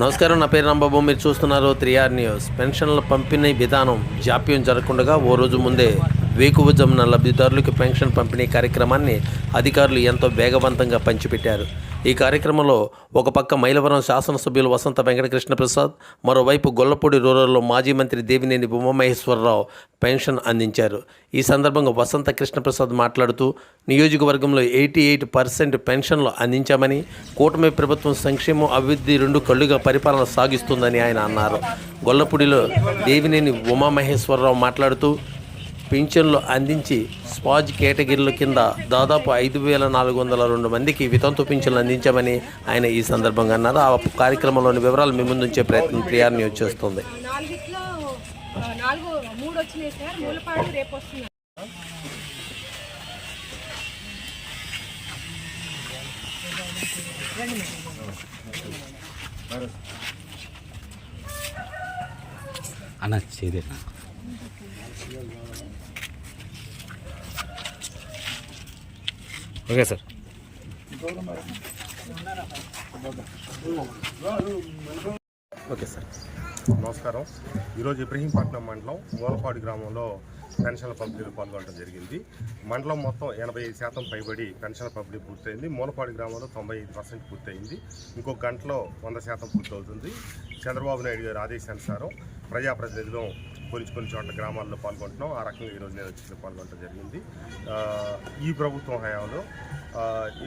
నమస్కారం నా పేరు రాంబాబు మీరు చూస్తున్నారు త్రీ ఆర్ న్యూస్. పెన్షన్ల పంపిణీ విధానం జాప్యం జరగకుండా ఓ రోజు ముందే వేకువజమున లబ్ధిదారులకు పెన్షన్ పంపిణీ కార్యక్రమాన్ని అధికారులు ఎంతో వేగవంతంగా పంచిపెట్టారు. ఈ కార్యక్రమంలో ఒక పక్క మైలవరం శాసనసభ్యులు వసంత వెంకటకృష్ణ ప్రసాద్ మరోవైపు గొల్లపూడి రూరల్లో మాజీ మంత్రి దేవినేని ఉమామహేశ్వరరావు పెన్షన్ అందించారు. ఈ సందర్భంగా వసంత కృష్ణప్రసాద్ మాట్లాడుతూ నియోజకవర్గంలో ఎయిటీ ఎయిట్ పర్సెంట్ పెన్షన్లు అందించామని కూటమి ప్రభుత్వం సంక్షేమం అభివృద్ధి రెండు కళ్ళుగా పరిపాలన సాగిస్తుందని ఆయన అన్నారు. గొల్లపూడిలో దేవినేని ఉమామహేశ్వరరావు మాట్లాడుతూ పింఛన్లు అందించి స్పాజ్ కేటగిరీల కింద దాదాపు ఐదు వేల నాలుగు వందల రెండు మందికి వితంతు పింఛన్లు అందించామని ఆయన ఈ సందర్భంగా అన్నారు. ఆ కార్యక్రమంలోని వివరాలు మీ ముందుంచే ప్రయత్నం ప్రియార్ న్యూస్ చేస్తుంది. నాలుగిట్లో ఆ, ఓకే సార్. Okay sir. నమస్కారం. ఈరోజు ఇబ్రహీంపట్నం మండలం మూలపాడు గ్రామంలో పెన్షన్ల పంపిణీలో పాల్గొనడం జరిగింది. మండలం మొత్తం ఎనభై ఐదు శాతం పైబడి పెన్షన్ల పంపిణీ పూర్తయింది. మూలపాడు గ్రామంలో తొంభై ఐదు పర్సెంట్ పూర్తయింది. ఇంకో గంటలో వంద శాతం పూర్తవుతుంది. చంద్రబాబు నాయుడు గారి ఆదేశానుసారం ప్రజాప్రతినిధులు కొన్ని కొన్ని చోట్ల గ్రామాల్లో పాల్గొంటున్నాం. ఆ రకంగా ఈరోజు నేను వచ్చి పాల్గొనడం జరిగింది. ఈ ప్రభుత్వం హయాంలో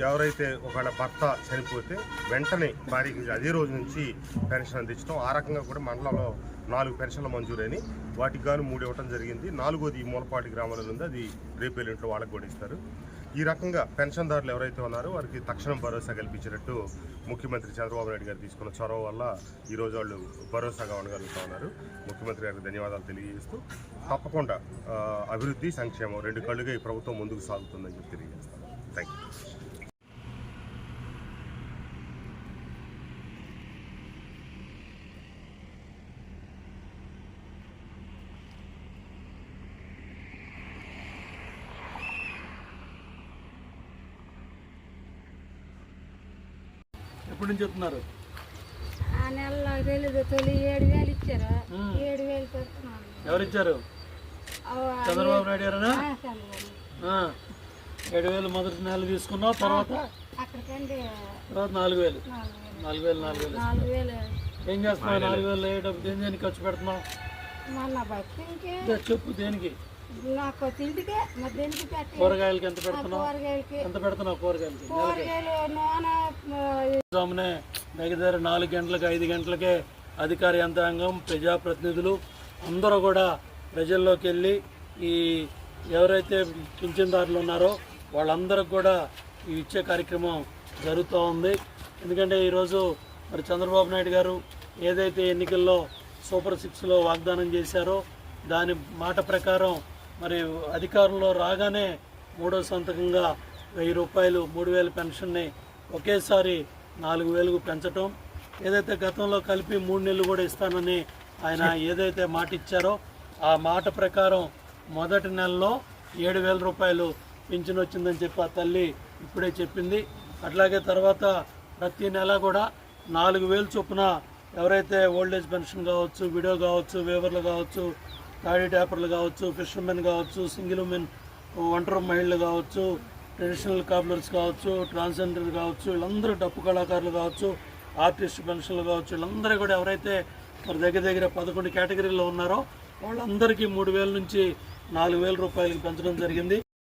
ఎవరైతే ఒకవేళ భర్త చనిపోతే వెంటనే భార్యకి అదే రోజు నుంచి పెన్షన్ అందించడం. ఆ రకంగా కూడా మండలంలో నాలుగు పెన్షన్లు మంజూరైనవి వాటికి గాను మూడు ఇవ్వడం జరిగింది. నాలుగోది మూలపాటి గ్రామాలలో ఉంది. అది రేపు ఎల్లుంట్లో వాళ్ళకి కూడా ఇస్తారు. ఈ రకంగా పెన్షన్దారులు ఎవరైతే ఉన్నారో వారికి తక్షణం భరోసా కల్పించినట్టు ముఖ్యమంత్రి చంద్రబాబు నాయుడు గారు తీసుకున్న చొరవ వల్ల ఈరోజు వాళ్ళు భరోసాగా ఉండగలుగుతూ ఉన్నారు. ముఖ్యమంత్రి గారికి ధన్యవాదాలు తెలియజేస్తూ తప్పకుండా అభివృద్ధి సంక్షేమం రెండు కళ్ళుగా ఈ ప్రభుత్వం ముందుకు సాగుతుందని చెప్పి తెలియజేస్తాను. థ్యాంక్ యూ ఎప్పటి నుంచి చెప్తున్నారు? ఆ నెలలో తెలీదు తొలి ఏడు వేలు ఇచ్చారు. ఏడు వేలు పెడుతున్నారు ఎవరు ఇచ్చారు చంద్రబాబు నాయుడు గారేనా? ఆ. ఏడు వేలు మొదటి నెల తీసుకున్నావు తర్వాత? తర్వాత నాలుగు వేలు. నాలుగు వేలు. నాలుగు వేలు నాలుగు వేలు. ఏం చేస్తున్నావు? నాలుగు వేలు. ఏ డబ్బు దేని దేనికి ఖర్చు పెడుతున్నావు? చెప్పు దేనికి? నాకు తిండికే మరి దేనికి పెట్టి కూరగాయలకి ఎంత పెడుతున్నావు? కూరగాయలకి ఎంత పెడుతున్నావు కూరగాయలకి? కూరగాయలు నూనె దగ్గర నాలుగు గంటలకు ఐదు గంటలకే అధికార యంత్రాంగం ప్రజాప్రతినిధులు అందరూ కూడా ప్రజల్లోకి వెళ్ళి ఈ ఎవరైతే పింఛన్దారులు ఉన్నారో వాళ్ళందరికి కూడా ఈ ఇచ్చే కార్యక్రమం జరుగుతూ ఉంది. ఎందుకంటే ఈరోజు మరి చంద్రబాబు నాయుడు గారు ఏదైతే ఎన్నికల్లో సూపర్ సిక్స్లో వాగ్దానం చేశారో దాని మాట ప్రకారం మరి అధికారంలో రాగానే మూడో సంతకంగా వెయ్యి రూపాయలు మూడు వేల పెన్షన్ని ఒకేసారి నాలుగు వేలకు పెంచటం. ఏదైతే గతంలో కలిపి మూడు నెలలు కూడా ఇస్తానని ఆయన ఏదైతే మాట ఇచ్చారో ఆ మాట ప్రకారం మొదటి నెలలో ఏడు వేల రూపాయలు పింఛన్ వచ్చిందని చెప్పి ఆ తల్లి ఇప్పుడే చెప్పింది. అట్లాగే తర్వాత ప్రతి నెల కూడా నాలుగు వేలు చొప్పున ఎవరైతే ఓల్డేజ్ పెన్షన్ కావచ్చు విడో కావచ్చు వేవర్లు కావచ్చు తాడి ట్యాపర్లు కావచ్చు ఫిషర్మెన్ కావచ్చు సింగిల్ ఉమెన్ ఒంటరి మహిళలు కావచ్చు ట్రెడిషనల్ కాపులర్స్ కావచ్చు ట్రాన్స్జెండర్ కావచ్చు వీళ్ళందరూ డప్పు కళాకారులు కావచ్చు ఆర్టిస్ట్ పెన్షన్లు కావచ్చు వీళ్ళందరూ కూడా ఎవరైతే మరి దగ్గర దగ్గర పదకొండు కేటగిరీలో ఉన్నారో వాళ్ళందరికీ మూడు వేల నుంచి నాలుగు వేల రూపాయలకి పెంచడం జరిగింది.